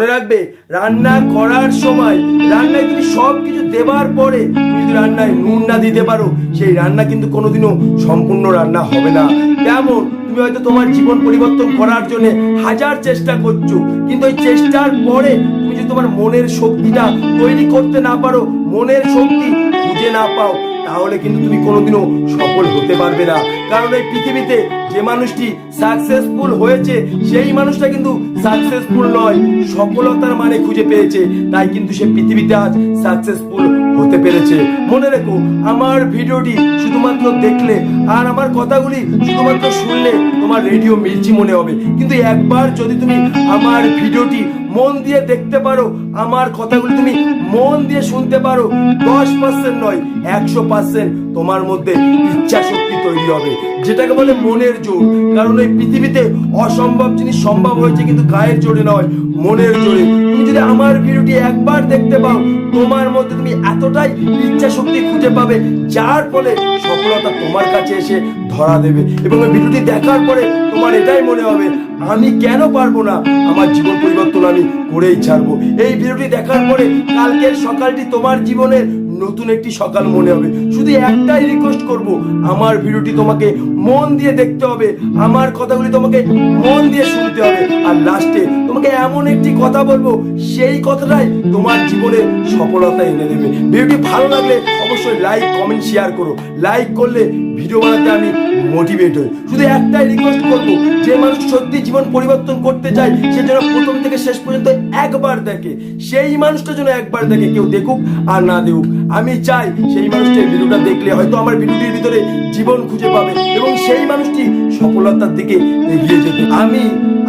মনে রাখবে, রান্না করার সময় রান্নায় তুমি সব কিছু দেবার পরে তুমি যদি রান্নায় নুন না দিতে পারো, সেই রান্না কিন্তু কোনোদিনও সম্পূর্ণ রান্না হবে না। তেমন তুমি হয়তো তোমার জীবন পরিবর্তন করার জন্য হাজার চেষ্টা করছ, কিন্তু ওই চেষ্টার পরে তুমি যদি তোমার মনের শক্তিটা তৈরি করতে না পারো, মনের শক্তি খুঁজে না পাও তাহলে কিন্তু তুমি কোনোদিনও সফল হতে পারবে না। কারণ এই পৃথিবীতে যে মানুষটি সাকসেসফুল হয়েছে, সেই মানুষটা কিন্তু সাকসেসফুল নয়, সফলতার মানে খুঁজে পেয়েছে। তাই কিন্তু সে পৃথিবীতে আজ সাকসেসফুল হতে পেরেছে। মনে রেখো, আমার ভিডিওটি শুধুমাত্র দেখলে আর আমার কথাগুলি শুধুমাত্র শুনলে তোমার রেডিও মির্চি মনে হবে। কিন্তু একবার যদি তুমি আমার ভিডিওটি মন দিয়ে দেখতে পারো, আমার কথাগুলি তুমি মন দিয়ে শুনতে পারো, দশ পার্সেন্ট নয় একশো পার্সেন্ট তোমার মধ্যে ইচ্ছা শক্তি তৈরি হবে। যেটাকে বলে মনের জোর। কারণ এই পৃথিবীতে অসম্ভব জিনিস সম্ভব হয়েছে কিন্তু গায়ের জোরে নয়, মনের জোরে। তুমি যদি আমার ভিডিওটি একবার দেখতে পাও, তোমার মধ্যে তুমি এতটাই ইচ্ছা শক্তি খুঁজে পাবে, যার ফলে সফলতা তোমার কাছে এসে ধরা দেবে। এবং এই ভিডিওটি দেখার পরে তোমার এটাই মনে হবে, আমি কেন পারব না? আমার জীবন পরিবর্তন আমি করেই ছাড়বো। এই ভিডিওটি দেখার পরে কালকের সকালটি তোমার জীবনের নতুন একটি সকাল মনে হবে। শুধু একটাই রিকোয়েস্ট করব, আমার ভিডিওটি তোমাকে মন দিয়ে দেখতে হবে, আমার কথাগুলি তোমাকে মন দিয়ে শুনতে হবে। আর লাস্টে তোমাকে এমন একটি কথা বলব, সেই কথাটাই তোমার জীবনে সফলতা এনে দেবে। ভিডিওটি ভালো লাগলে অবশ্যই লাইক কমেন্ট শেয়ার করো। লাইক করলে ভিডিও বানাতে আমি মোটিভেট হই শুধু একটাই রিকোয়েস্ট করব, যে মানুষ সত্যি জীবন পরিবর্তন করতে চায়, সে যেন প্রথম থেকে শেষ পর্যন্ত একবার দেখে। সেই মানুষটা যেন একবার দেখে, কেউ দেখুক আর না দেখুক। আমি চাই সেই মানুষটি ভিডিওটা দেখলে হয়তো আমার ভিডিওটির ভিতরে জীবন খুঁজে পাবে এবং সেই মানুষটি সফলতার দিকে এগিয়ে যেতে। আমি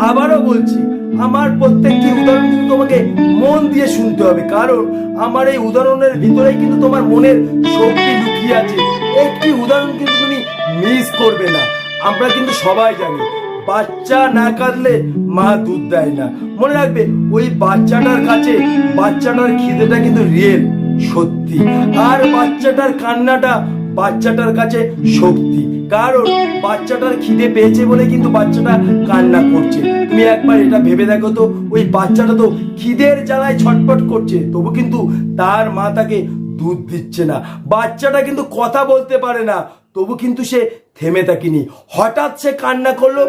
আবারও বলছি, আমার প্রত্যেকটি উদাহরণ কিন্তু তোমাকে মন দিয়ে শুনতে হবে। কারণ আমার এই উদাহরণের ভিতরেই কিন্তু তোমার মনের শক্তি লুকিয়ে আছে। একটি উদাহরণ কিন্তু তুমি মিস করবে না। আমরা কিন্তু সবাই জানি, বাচ্চা না কাঁদলে মা দুধ দেয় না। মনে রাখবে, ওই বাচ্চাটার কাছে, বাচ্চাটার খিদেটা কিন্তু রিয়েল সত্যি। আর বাচ্চাটার কান্নাটা বাচ্চাটার কাছে শক্তি কারণ বাচ্চাটার খিদে পেয়েছে বলে কিন্তু বাচ্চাটা কান্না করছে। তুমি একবার এটা ভেবে দেখো তো, ওই বাচ্চাটা তো খিদের জ্বালায় ছটপট করছে। তবু কিন্তু তার মা তাকে দুধ দিচ্ছে না। বাচ্চাটা কিন্তু কথা বলতে পারে না, তবু কিন্তু সে থেমে থাকিনি। হঠাৎ সে কান্না করল,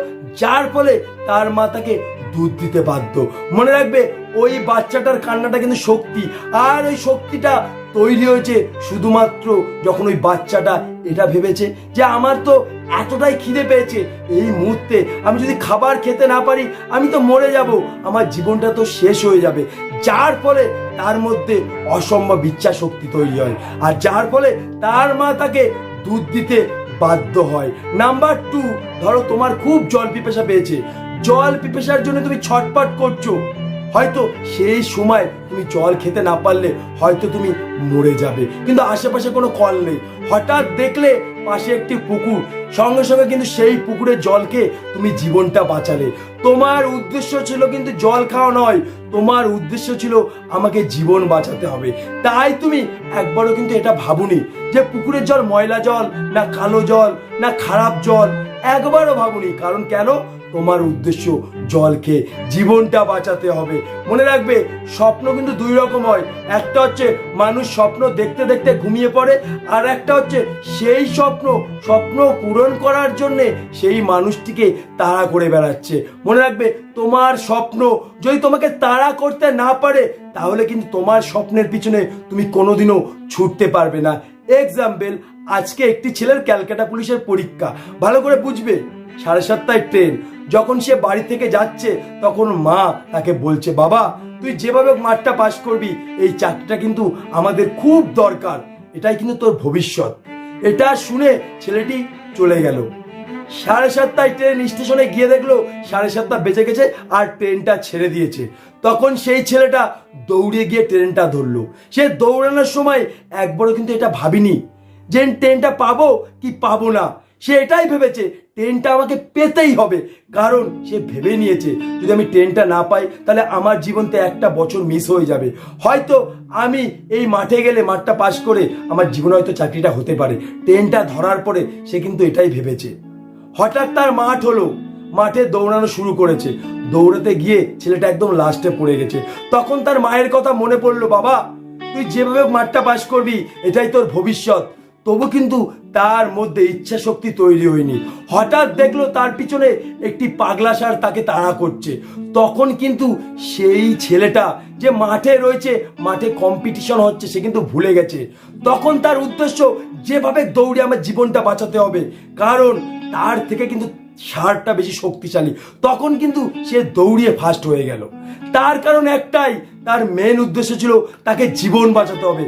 যার ফলে তার মা তাকে দুধ দিতে বাধ্য। মনে রাখবে, ওই বাচ্চাটার কান্নাটা কিন্তু শক্তি, আর ওই শক্তিটা তৈরি হয়েছে শুধুমাত্র যখন ওই বাচ্চাটা এটা ভেবেছে যে আমার তো এতটাই খিদে পেয়েছে এই মুহূর্তে আমি যদি খাবার খেতে না পারি, আমি তো মরে যাব। আমার জীবনটা তো শেষ হয়ে যাবে। যার ফলে তার মধ্যে অসম্ভব ইচ্ছা শক্তি তৈরি হয় আর যার ফলে তার মা তাকে দুধ দিতে বাধ্য হয়। নাম্বার টু ধরো তোমার খুব জল পিপাসা পেয়েছে। জল পিপাসার জন্য তুমি ছটপট করছ। হয়তো সেই সময় তুমি জল খেতে না পারলে হয়তো তুমি মরে যাবে। কিন্তু আশেপাশে কোনো কল নেই। হঠাৎ দেখলে পাশে একটি পুকুর। সঙ্গে সঙ্গে কিন্তু সেই পুকুরের জলকে তুমি জীবনটা বাঁচালে। তোমার উদ্দেশ্য ছিল কিন্তু জল খাওয়া নয়। তোমার উদ্দেশ্য ছিল আমাকে জীবন বাঁচাতে হবে। তাই তুমি একবারও কিন্তু এটা ভাবুনি যে পুকুরের জল ময়লা জল, না কালো জল, না খারাপ জল একবারও ভাবুনি, কারণ কেন? তোমার উদ্দেশ্য জলকে, জীবনটা বাঁচাতে হবে। মনে রাখবে, স্বপ্ন কিন্তু দুই রকম হয়। একটা হচ্ছে, মানুষ স্বপ্ন দেখতে দেখতে ঘুমিয়ে পড়ে, আর একটা হচ্ছে, সেই স্বপ্ন স্বপ্ন পূরণ করার জন্যে সেই মানুষটিকে তাড়া করে বেড়াচ্ছে। মনে রাখবে, তোমার স্বপ্ন, যদি তোমাকে তাড়া করতে না পারে, তাহলে কিন্তু তোমার স্বপ্নের পিছনে তুমি কোনোদিনও ছুটতে পারবে না। এক্সাম্পল আজকে একটি ছেলের ক্যালকাটা পুলিশের পরীক্ষা। ভালো করে বুঝবে? সাড়ে সাতটায় ট্রেন। যখন সে বাড়ি থেকে যাচ্ছে, তখন মা তাকে বলছে, বাবা, তুই যেভাবে মাঠটা পাশ করবি, এই চাকরিটা কিন্তু আমাদের খুব দরকার। এটাই কিন্তু তোর ভবিষ্যৎ। এটা শুনে ছেলেটি চলে গেল। সাড়ে সাতটায় ট্রেন স্টেশনে গিয়ে দেখল, সাড়ে সাতটা বেঁচে গেছে আর ট্রেনটা ছেড়ে দিয়েছে। তখন সেই ছেলেটা দৌড়ে গিয়ে ট্রেনটা ধরলো। সে দৌড়ানোর সময় একবারও কিন্তু এটা ভাবিনি। যে ট্রেনটা পাবো কি পাবো না। সে এটাই ভেবেছে, ট্রেনটা আমাকে পেতেই হবে। কারণ সে ভেবে নিয়েছে, যদি আমি ট্রেনটা না পাই, তাহলে আমার জীবনতে একটা বছর মিস হয়ে যাবে। হয়তো আমি এই মাঠে গেলে মাঠটা পাস করে আমার জীবনে হয়তো চাকরিটা হতে পারে। ট্রেনটা ধরার পরে সে কিন্তু এটাই ভেবেছে। হঠাৎ তার মাঠ হলো, মাঠে দৌড়ানো শুরু করেছে। দৌড়াতে গিয়ে ছেলেটা একদম লাস্টে পড়ে গেছে। তখন তার মায়ের কথা মনে পড়ল, বাবা, তুই যেভাবে মাঠটা পাশ করবি, এটাই তোর ভবিষ্যৎ। তবু কিন্তু তার মধ্যে ইচ্ছা শক্তি তৈরি হয়নি। হঠাৎ দেখল তার পিছনে একটি পাগলা ষাঁড় তাকে তাড়া করছে। তখন কিন্তু সেই ছেলেটা যে মাঠে রয়েছে, মাঠে কম্পিটিশন হচ্ছে, সে কিন্তু ভুলে গেছে। তখন তার উদ্দেশ্য যেভাবে দৌড়ে আমার জীবনটা বাঁচাতে হবে, কারণ তার থেকে কিন্তু ষাঁড়টা বেশি শক্তিশালী। তখন কিন্তু সে দৌড়িয়ে ফার্স্ট হয়ে গেল। তার কারণ একটাই, তার মেন উদ্দেশ্য ছিল তাকে জীবন বাঁচাতে হবে।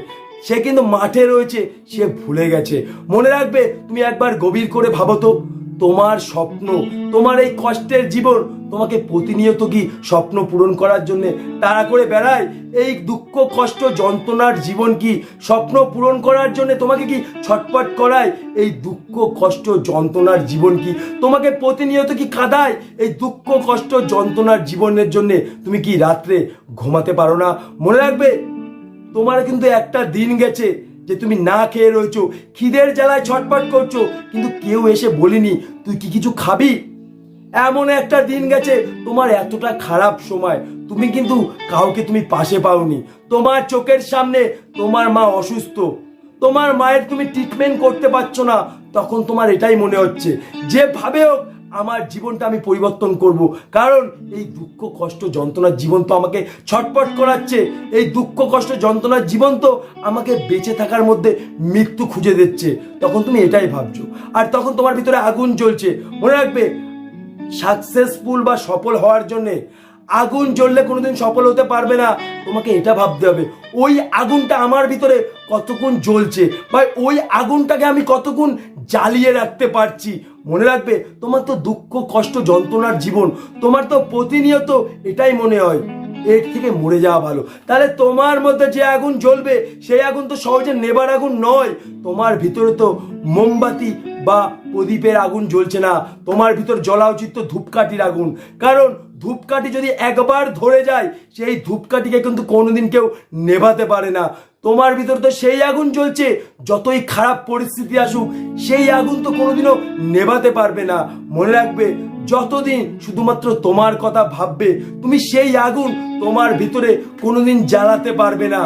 সে কিন্তু মাঠে রয়েছে, সে ভুলে গেছে। মনে রাখবে, তুমি একবার গভীর করে ভাবো তো, তোমার স্বপ্ন, তোমার এই কষ্টের জীবন, তোমাকে প্রতিনিয়ত কি স্বপ্ন পূরণ করার জন্য তাড়া করে বেড়ায়? এই দুঃখ, কষ্ট, যন্ত্রণার জীবন কি স্বপ্ন পূরণ করার জন্য তোমাকে কি ছটপট করায়? এই দুঃখ, কষ্ট, যন্ত্রণার জীবন কি তোমাকে প্রতিনিয়ত কি কাঁদায়? এই দুঃখ, কষ্ট, যন্ত্রণার জীবনের জন্য তুমি কি রাত্রে ঘুমাতে পারো না? মনে রাখবে তোমার কিন্তু একটা দিন গেছে যে তুমি না খেয়ে রয়েছো। খিদের জ্বালায় ছটপট করছ, কিন্তু কেউ এসে বলিনি, তুই কি কিছু খাবি? এমন একটা দিন গেছে, তোমার এতটা খারাপ সময়। তুমি কিন্তু কাউকে তুমি পাশে পাওনি। তোমার চোখের সামনে তোমার মা অসুস্থ। তোমার মায়ের তুমি ট্রিটমেন্ট করতে পারছ না। তখন তোমার এটাই মনে হচ্ছে। যেভাবে হোক আমার জীবনটা আমি পরিবর্তন করব। কারণ এই দুঃখ, কষ্ট, যন্ত্রণার জীবন তো আমাকে ছটপট করাচ্ছে। এই দুঃখ, কষ্ট, যন্ত্রণার জীবন তো আমাকে বেঁচে থাকার মধ্যে মৃত্যু খুঁজে দিচ্ছে। তখন তুমি এটাই ভাবছ। আর তখন তোমার ভিতরে আগুন জ্বলছে। মনে রাখবে সাকসেসফুল বা সফল হওয়ার জন্যে আগুন জ্বললে কোনোদিন সফল হতে পারবে না। তোমাকে এটা ভাবতে হবে, ওই আগুনটা আমার ভিতরে কতক্ষণ জ্বলছে? বা ওই আগুনটাকে আমি কতক্ষণ জ্বালিয়ে রাখতে পারছি? মনে রাখবে, তোমার তো দুঃখ, কষ্ট, যন্ত্রণার জীবন, তোমার তো প্রতিনিয়ত এটাই মনে হয়। এর থেকে মরে যাওয়া ভালো। তাহলে তোমার মধ্যে যে আগুন জ্বলবে, সেই আগুন তো সহজে নেবার আগুন নয়। তোমার ভিতরে তো মোমবাতি বা প্রদীপের আগুন জ্বলছে না। তোমার ভিতর জ্বলা উচিত তো ধূপকাঠির আগুন। কারণ ধূপকাঠি যদি একবার ধরে যায়, সেই ধূপকাঠিকে কিন্তু কোনোদিন কেউ নেভাতে পারে না। তোমার ভিতর তো সেই আগুন জ্বলছে, যতই খারাপ পরিস্থিতি আসুক, সেই আগুন তো কোনোদিনও নেভাতে পারবে না। মনে রাখবে, যতদিন শুধুমাত্র তোমার কথা ভাববে, তুমি সেই আগুন তোমার ভিতরে কোনোদিন জ্বালাতে পারবে না।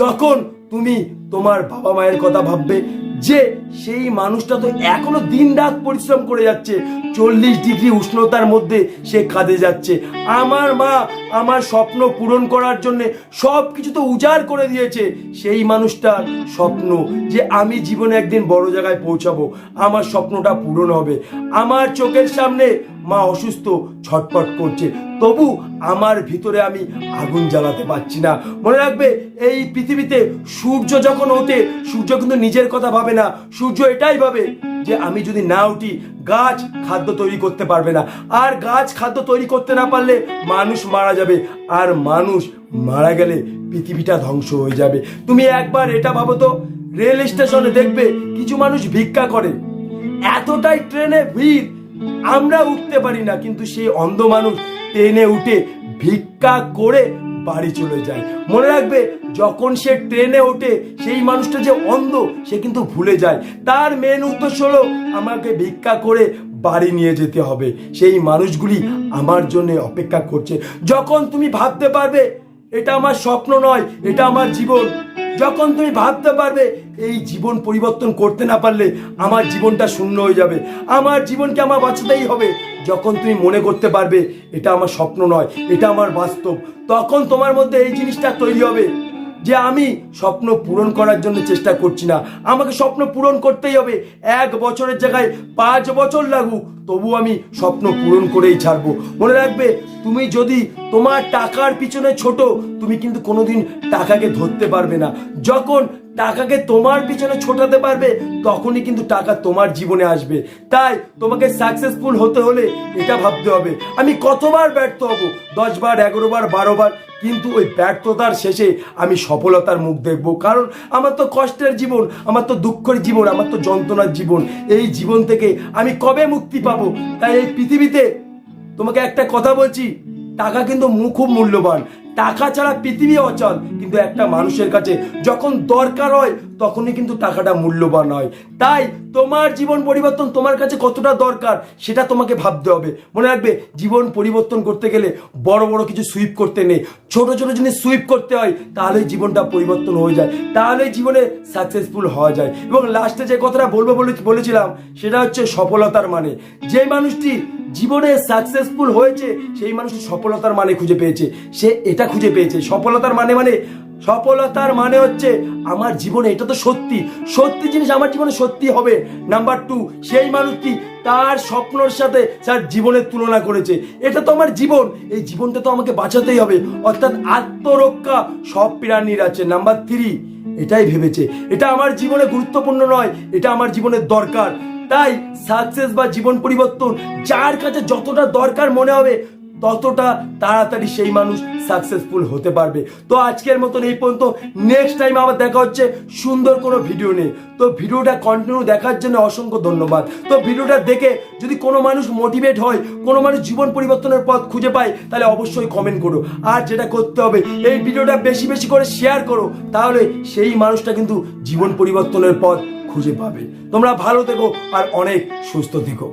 যখন তুমি তোমার বাবা মায়ের কথা ভাববে যে সেই মানুষটা তো এখনও দিন রাত পরিশ্রম করে যাচ্ছে। চল্লিশ ডিগ্রি উষ্ণতার মধ্যে সে কাঁদে যাচ্ছে। আমার মা আমার স্বপ্ন পূরণ করার জন্য সব কিছু তো উজাড় করে দিয়েছে। সেই মানুষটার স্বপ্ন যে আমি জীবনে একদিন বড় জায়গায় পৌঁছাবো। আমার স্বপ্নটা পূরণ হবে। আমার চোখের সামনে মা অসুস্থ, ছটপট করছে। তবু আমার ভিতরে আমি আগুন জ্বালাতে পারছি না। মনে রাখবে, এই পৃথিবীতে সূর্য যখন ওঠে, সূর্য কিন্তু নিজের কথা ভাবে না। সূর্য এটাই ভাবে যে আমি যদি না উঠি, গাছ খাদ্য তৈরি করতে পারবে না। আর গাছ খাদ্য তৈরি করতে না পারলে মানুষ মারা যাবে। আর মানুষ মারা গেলে পৃথিবীটা ধ্বংস হয়ে যাবে। তুমি একবার এটা ভাবো তো, রেল স্টেশনে দেখবে, কিছু মানুষ ভিক্ষা করে। এতটাই ট্রেনে ভিড় আমরা উঠতে পারি না, কিন্তু সেই অন্ধ মানুষ ট্রেনে উঠে ভিক্ষা করে বাড়ি চলে যায়। মনে রাখবে, যখন সে ট্রেনে ওঠে, সেই মানুষটা যে অন্ধ, সে কিন্তু ভুলে যায়। তার মেন উদ্দেশ্য হলো, আমাকে ভিক্ষা করে বাড়ি নিয়ে যেতে হবে। সেই মানুষগুলি আমার জন্য অপেক্ষা করছে। যখন তুমি ভাবতে পারবে, এটা আমার স্বপ্ন নয়, এটা আমার জীবন। যখন তুমি ভাবতে পারবে এই জীবন পরিবর্তন করতে না পারলে আমার জীবনটা শূন্য হয়ে যাবে, আমার জীবনকে আমার বাঁচাতেই হবে। যখন তুমি মনে করতে পারবে এটা আমার স্বপ্ন নয়, এটা আমার বাস্তব, তখন তোমার মধ্যে এই জিনিসটা তৈরি হবে যে আমি স্বপ্ন পূরণ করার জন্য চেষ্টা করছি না। আমাকে স্বপ্ন পূরণ করতেই হবে। এক বছরের জায়গায় পাঁচ বছর লাগুক তবু আমি স্বপ্ন পূরণ করেই ছাড়বো। মনে রাখবে তুমি যদি তোমার টাকার পিছনে ছোট, তুমি কিন্তু কোনোদিন টাকাকে ধরতে পারবে না। যখন টাকাকে তোমার পিছনে ছোটাতে পারবে, তখনই কিন্তু টাকা তোমার জীবনে আসবে। তাই তোমাকে সাকসেসফুল হতে হলে এটা ভাবতে হবে। আমি কতবার ব্যর্থ হব? দশ বার, এগারো বার, বারো বার, কিন্তু ওই ব্যর্থতার শেষে আমি সফলতার মুখ দেখব। কারণ আমার তো কষ্টের জীবন, আমার তো দুঃখের জীবন, আমার তো যন্ত্রণার জীবন। এই জীবন থেকে আমি কবে মুক্তি পাবো? তাই এই পৃথিবীতে তোমাকে একটা কথা বলছি, টাকা কিন্তু খুব মূল্যবান। টাকা ছাড়া পৃথিবী অচল, কিন্তু একটা মানুষের কাছে যখন দরকার হয় তখনই কিন্তু টাকাটা মূল্যবান হয়। তাই তোমার জীবন পরিবর্তন তোমার কাছে কতটা দরকার সেটা তোমাকে ভাবতে হবে। মনে রাখবে, জীবন পরিবর্তন করতে গেলে বড় বড় কিছু সুইপ করতে নেই। ছোট ছোট জিনিস সুইপ করতে হয় তাহলে জীবনটা পরিবর্তন হয়ে যায় তাহলে জীবনে সাকসেসফুল হওয়া যায়। এবং লাস্টে যে কথাটা বলব বলে বলেছিলাম, সেটা হচ্ছে সফলতার মানে। যে মানুষটি জীবনে সাকসেসফুল হয়েছে, সেই মানুষটি সফলতার মানে খুঁজে পেয়েছে। সে এটা খুঁজে পেয়েছে। সফলতার মানে মানে সফলতার মানে হচ্ছে আমার জীবনে, এটা তো সত্যি। সত্যি জিনিস আমার জীবনে সত্যি হবে। নাম্বার টু সেই মানুষটি তার স্বপ্নর সাথে তার জীবনের তুলনা করেছে। এটা তো আমার জীবন। এই জীবনটা তো আমাকে বাঁচাতেই হবে। অর্থাৎ আত্মরক্ষা সব প্রাণীর আছে। নাম্বার থ্রি এটাই ভেবেছে। এটা আমার জীবনে গুরুত্বপূর্ণ নয়। এটা আমার জীবনের দরকার। তাই সাকসেস বা জীবন পরিবর্তন, যার কাছে যতটা দরকার মনে হবে ততটা তাড়াতাড়ি সেই মানুষ সাকসেসফুল হতে পারবে। তো আজকের মতন এই পর্যন্ত। নেক্সট টাইম আবার দেখা হচ্ছে সুন্দর কোনো ভিডিও নিয়ে। তো ভিডিওটা কন্টিনিউ দেখার জন্য অসংখ্য ধন্যবাদ। তো ভিডিওটা দেখে যদি কোনো মানুষ মোটিভেট হয়, কোনো মানুষ জীবন পরিবর্তনের পথ খুঁজে পায়, তাহলে অবশ্যই কমেন্ট করো। আর যেটা করতে হবে, এই ভিডিওটা বেশি বেশি করে শেয়ার করো, তাহলে সেই মানুষটা কিন্তু জীবন পরিবর্তনের পথ খুঁজে পাবে। তোমরা ভালো থেকো আর অনেক সুস্থ থেকো।